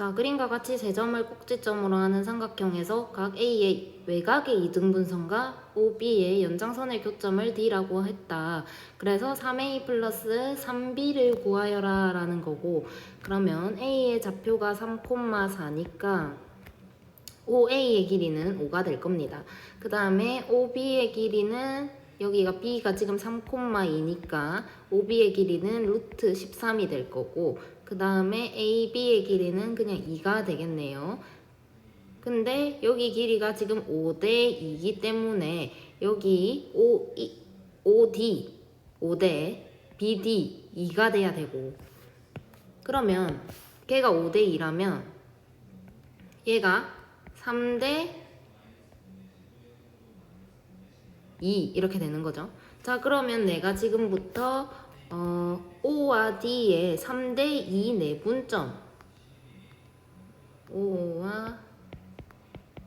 자, 그림과 같이 세 점을 꼭지점으로 하는 삼각형에서 각 A의 외곽의 이등분선과 OB의 연장선의 교점을 D라고 했다. 그래서 3A 플러스 3B를 구하여라 라는 거고 그러면 A의 좌표가 3,4니까 OA의 길이는 5가 될 겁니다. 그 다음에 OB의 길이는 여기가 B가 지금 3,2니까 OB의 길이는 루트 13이 될 거고 그 다음에 AB의 길이는 그냥 2가 되겠네요. 근데 여기 길이가 지금 5대 2이기 때문에 여기 5, 5D 5대 BD 2가 돼야 되고 그러면 걔가 5대 2라면 얘가 3대 2 이렇게 되는 거죠. 자 그러면 내가 지금부터 어, O와 D의 3대 2 내분점 O와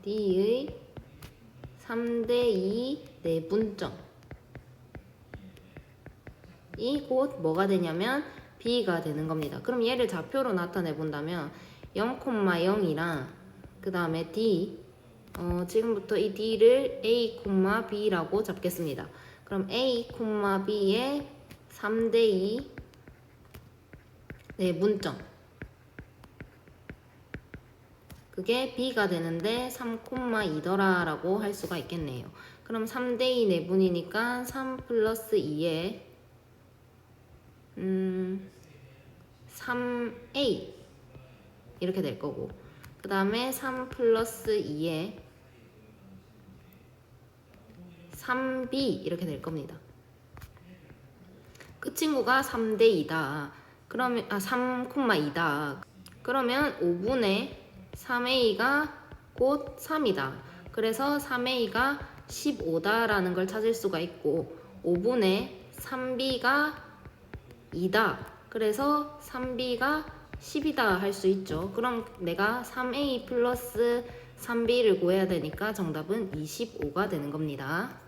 D의 3대 2 내분점 이곧 뭐가 되냐면 B가 되는 겁니다. 그럼 얘를 좌표로 나타내 본다면 0,0이랑 그 다음에 D 어, 지금부터 이 D를 A, B라고 잡겠습니다. 그럼 A, B의 3대2 네, 문점 그게 B가 되는데 3,2더라 라고 할 수가 있겠네요. 그럼 3대2 내분이니까 3 플러스 2에 음, 3A 이렇게 될 거고 그 다음에 3 플러스 2에 3B 이렇게 될 겁니다. 그 친구가 3대 2다. 그러면 아 3,2다. 그러면 5분의 3a가 곧 3이다. 그래서 3a가 15다라는 걸 찾을 수가 있고 5분의 3b가 2다. 그래서 3b가 10이다 할 수 있죠. 그럼 내가 3a 플러스 3b를 구해야 되니까 정답은 25가 되는 겁니다.